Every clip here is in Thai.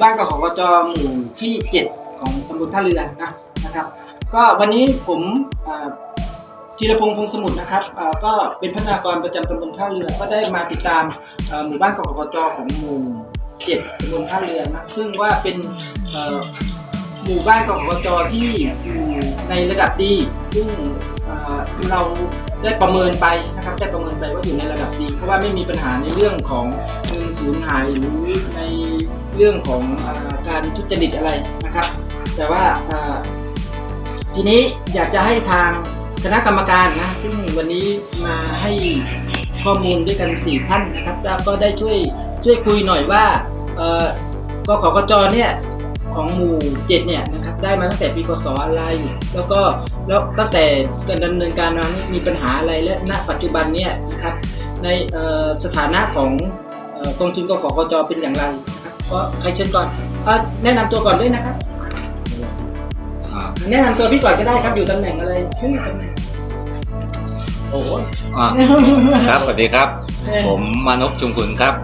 บ้านกขกจหมู่ที่เจ็ดของตำบลท่าเรือนะนะครับ ก็วันนี้ผมธีรพงษ์พงษ์สมุทรนะครับก็เป็นพัฒนากรประจำตำบลท่าเรือ ก็ได้มาติดตามหมู่บ้านกขกจของหมู่เจ็ดตำบลท่าเรือนะซึ่งว่าเป็นหมู่บ้านกขกจที่อยู่ในระดับดี ซึ่งเรา ได้ประเมินไปนะครับได้ประเมินไปว่าอยู่ในระดับดี เพราะว่าไม่มีปัญหาในเรื่องของเงินสูญหายหรือในเรื่องของอการทุจริตอะไรนะครับ แต่ว่าทีนี้อยากจะให้ทางคณะกรรมการนะซึ่งวันนี้มาให้ข้อมูลด้วยกันสี่ท่านนะครับก็ได้ช่วยช่วยคุยหน่อยว่ากขกจเนี่ยของหมู่เจ็ดเนี่ยนะ ได้มาตั้งแต่ปีพศอะไร แล้วก็แล้วตั้งแต่การดำเนินการมานี่มีปัญหาอะไรและณปัจจุบันเนี่ยนะครับในเอ่อสถานะของเอ่อกองทุนกขกจเป็นอย่างไรนะครับก็ใครเชิญก่อนอะแนะนำตัวก่อนด้วยนะครับอ่าแนะนำตัวพี่ก่อนก็ได้ครับอยู่ตำแหน่งอะไรชื่อตำแหน่งโอ้โหอ่าครับสวัสดีครับ ผมมานพจุมขุนครับ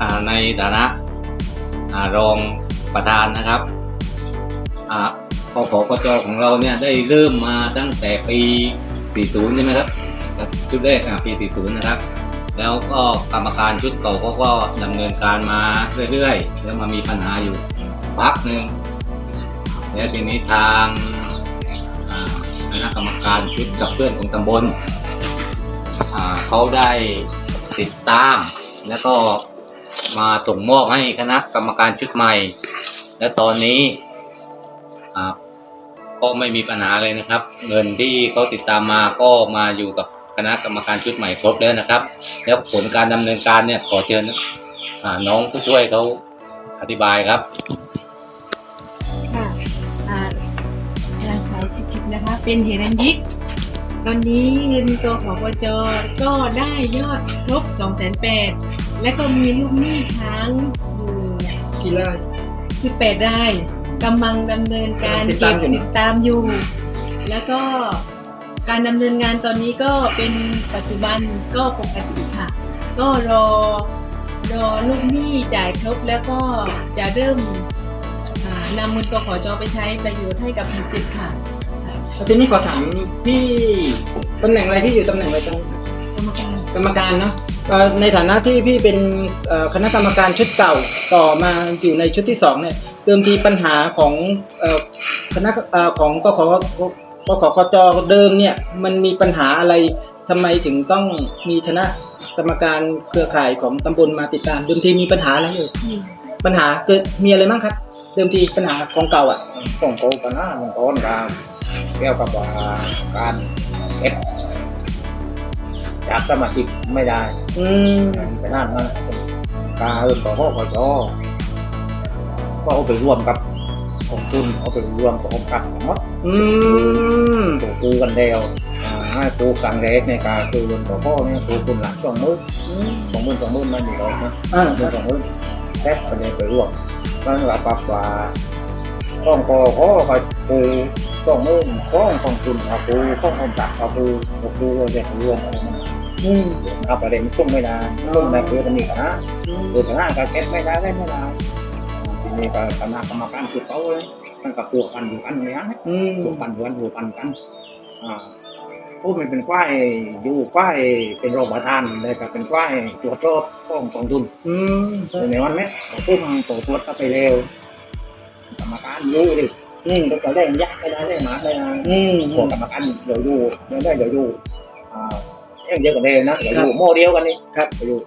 อ่าในฐานะอ่ารองประธานนะครับอ่า กขกจของเราเนี่ยได้เริ่มมาตั้งแต่ปี 40 ใช่ไหมครับชุดแรกปี 40 นะครับ แล้วก็กรรมการชุดเก่าเขาก็ดำเนินการมาเรื่อยๆ แล้วมามีปัญหาอยู่พักหนึ่งแล้วทีนี้ทางคณะกรรมการชุดกับเพื่อนของตำบลเขาได้ติดตาม แล้วก็มาส่งมอบให้คณะกรรมการชุดใหม่ และตอนนี้ ก็ไม่มีปัญหาเลยนะครับ เงินที่เขาติดตามมาก็มาอยู่กับคณะกรรมการชุดใหม่ครบแล้วนะครับ แล้วผลการดำเนินการเนี่ยขอเชิญอ่าน้องผู้ช่วยเขาอธิบายครับค่ะอ่านางสาวชิคิดนะคะ เป็นเหรัญยิกตอนนี้เงินตัวของวจก็ได้ยอดครบ2 8 0 0 0และก็มีลูกหนี้ค้างอยู่กี่ไร่18ราย กำลังดำเนินการติดเก็ตามบอยู่ติดตามอยู่ แล้วก็การดำเนินงานตอนนี้ก็เป็นปัจจุบันก็ปกติค่ะ ก็รอรอลูกหนี้จ่ายครบแล้วก็จะเริ่มอ่านำเงินตัวขอจอไปใช้ประโยชน์ให้กับหมู่เจ็ดค่ะ แล้วทีนี้ขอถามพี่ตำแหน่งอะไรพี่อยู่ตำแหน่งอะไรตรงกรรมการกรรมการเนาะเอ่อในฐานะที่พี่เป็นเอ่อคณะกรรมการชุดเก่าต่อมาอยู่ในชุดที่สองเนี่ยเดิมทีปัญหาของเอ่อคณะเอ่อของกขกขกจเดิมเนี่ยมันมีปัญหาอะไรทำไมถึงต้องมีคณะกรรมการเครือข่ายของตำบลมาติดตามเดิมทีมีปัญหาอะไรอยู่ปัญหาเกิดมีอะไรบ้างครับ เดิมทีปัญหาของเก่าอะต้องโตกันนะมันก้อนกามเกี่ยวกับว่าการเก็บจากสมาชิกไม่ได้ อืมไปนั่นนะการเอินต่อพ่อขอจอ ก็เอาไปรวมกับของทุนเอาไปรวมกับองค์การทั้งหมดอืมตัวกูกันเดียวอ่าให้กูกลางเล็กในการคือรวมต่อพ่อเนี่ยกูคุณหลังสองมื้อสองมื้อสองมื้อไม่มีหรอกนะอ่ามื้อสองมื้อแทบไปเลยไปรวมนั่นแหละปรับว่าต้องกอข้อคอยกูต้องมื้อข้องของทุนกับกูข้องของตักกับกูกับกูก็จะรวมอะไรมันอืมครับประเด็นช่วงไม่ได้ช่วงในคือจะมีคณะคือคณะการเก็บไม่ได้ไม่ได้ ทีนี้ก็คณะกรรมการคือเขาเลยมันก็ตัวกันอยู่อันนี้นะอืมตัวกันอยู่อันอยู่กันกันอ่าผู้มันเป็นควายอยู่ควายเป็นรองประธานเลยก็เป็นควายตรวจสอบกองกองทุนอืมในวันนี้ผู้มันตรวจตรวจก็ไปเร็วกรรมการอยู่ดิอืมก็ได้ยักษ์ไม่ได้ได้หมาได้นะอืมพวกกรรมการเดี๋ยวอยู่ไม่ได้เดี๋ยวอยู่อ่าเองเดียวกันเลยนะเดี๋ยวอยู่โมเดียวกันนี่ครับเดี๋ยวอยู่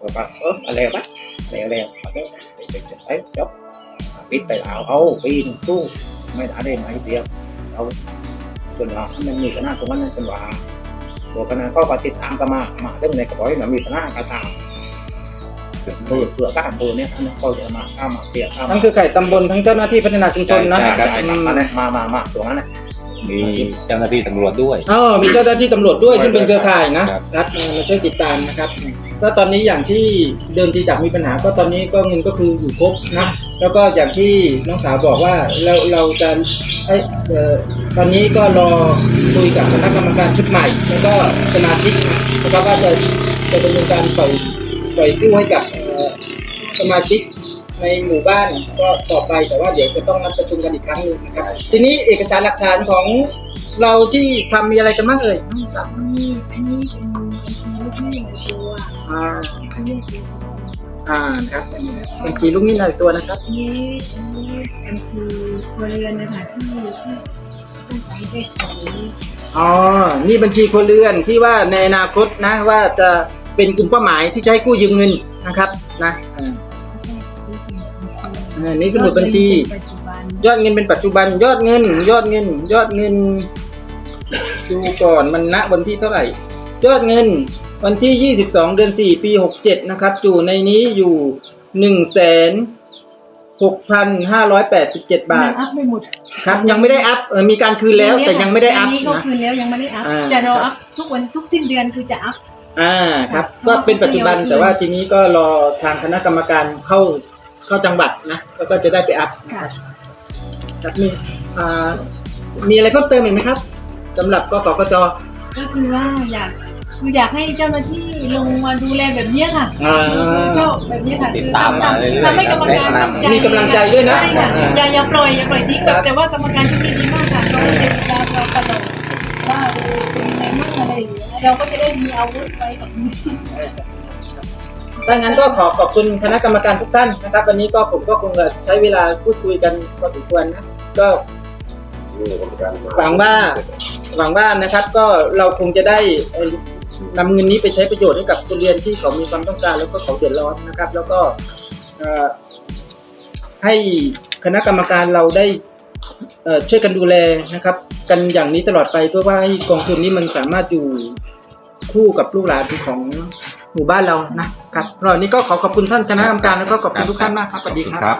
แล้วก็เอออะไรวะอะไรอะไร โอเคไปไปไปจบปิดไปแล้วเอาปีนตู้ไม่ได้ได้ไหมเดียวเอาส่วนเรามันมีคณะตรงนั้นเป็นว่าตัวคณะก็ปฏิดตามกันมามาเรื่องในกระเป๋าเนี่ยมีคณะกระทำเพื่อเพื่อการตัวเนี่ยอันนั้นเขาจะมาข้ามาเสียข้าทั้มางคือไก่ตำบลทั้งเจ้าหน้าที่พัฒนาชุมชนนะมามามาตรงนั้น มีเจ้าหน้าที่ตำรวจด้วยอ๋อมีเจ้าหน้าที่ตำรวจด้วยซึ่งเป็นเครือข่ายนะครับครับมามาช่วยติดตามนะครับ ก็ตอนนี้อย่างที่เดิมทีจากมีปัญหา ก็ตอนนี้ก็เงินก็คืออยู่ครบนะแล้วก็อย่างที่น้องสาวบอกว่าเราเราจะเอ้ยเอ่อตอนนี้ก็รอคุยกับคณะกรรมการชุดใหม่ แล้วก็สมาชิกนะครับว่าจะจะดำเนินการปล่อยปล่อยกู้ให้กับเอ่อสมาชิก ในหมู่บ้านก็ต่อไปแต่ว่าเดี๋ยวจะต้องนัดประชุมกันอีกครั้งหนึ่งนะครับ ทีนี้เอกสารหลักฐานของเราที่ทำมีอะไรกันบ้างเอ่ยอันนี้อันนี้เป็นบัญชีลูกหนี้หนึ่งตัวอ่านนี้เป็นอ่าครับบัญชีลูกหนี้หน่อยตัวนะครับอันนี้อันนี้บัญชีครัวเรือนนะคะที่ที่ต้องใช้ได้ของอ๋อนี่บัญชีครัวเรือนที่ว่าในอนาคตนะว่าจะเป็นกลุ่มเป้าหมายที่จะให้กู้ยืมเงินนะครับนะ อ่าอ่านี่สมุดบัญชีปัจจุบันยอดเงินเป็นปัจจุบัน ยอดเงิน ยอดเงิน ยอดเงินดูก่อนมันณวันที่เท่าไหร่ ยอดเงิน วันที่ 22 เดือน 4 ปี 67 นะครับ อยู่ในนี้อยู่1 6,587 บาท ยังอัพไม่หมดครับ ยังไม่ได้อัพเออมีการคืนแล้วแต่ยังไม่ได้อัพนนี้ก็นะ คืนแล้วยังไม่ได้อัพอ่า จะรออัพทุกวันทุกสิ้นเดือนคือจะอัพ อ่าครับ ก็เป็นปัจจุบันแต่ว่าทีนี้ก็รอทางคณะกรรมการเข้า เข้าจังหวัดนะแล้วก็จะได้ไปอัพค่ะครับมีอ่ามีอะไรเพิ่มเติมอีกไหมครับสำหรับกกกจก็คือว่าอยากคืออยากให้เจ้าหน้าที่ลงมาดูแลแบบเนี้ยค่ะอ่าชอบแบบเนี้ยค่ะติดตามมาเรื่อยๆทำให้กรรมการแนะนำมีกำลังใจด้วยนะใช่ค่ะอ่าอย่าอย่าปล่อยอย่าปล่อยทิ้งครับแต่ว่ากรรมการที่นี่ดีมากค่ะเขาจะติดตามเราตลอดว่าเออเป็นยังไงบ้างอะไรอย่างเงี้ยเราก็จะได้มีอาวุธไปกับมือ ถ้างั้นก็ขอขอบคุณคณะกรรมการทุกท่านนะครับ วันนี้ก็ผมก็คงจะใช้เวลาพูดคุยกันพอสมควรนะก็หวังว่าหวังว่านะครับก็เราคงจะได้เอ่อนำเงินนี้ไปใช้ประโยชน์ให้กับคนเรียนที่เขามีความต้องการ แล้วก็เขาเดือดร้อนนะครับ แล้วก็เอ่อให้คณะกรรมการเราได้เอ่อช่วยกันดูแลนะครับ กันอย่างนี้ตลอดไปเพื่อว่าให้กองทุนนี้มันสามารถอยู่ คู่กับลูกหลานของหมู่บ้านเรานะครับตอนนี้ก็ขอขอบคุณท่านคณะกรรมการแล้วก็ขอบคุณทุกท่านมากครับสวัสดีครับครับ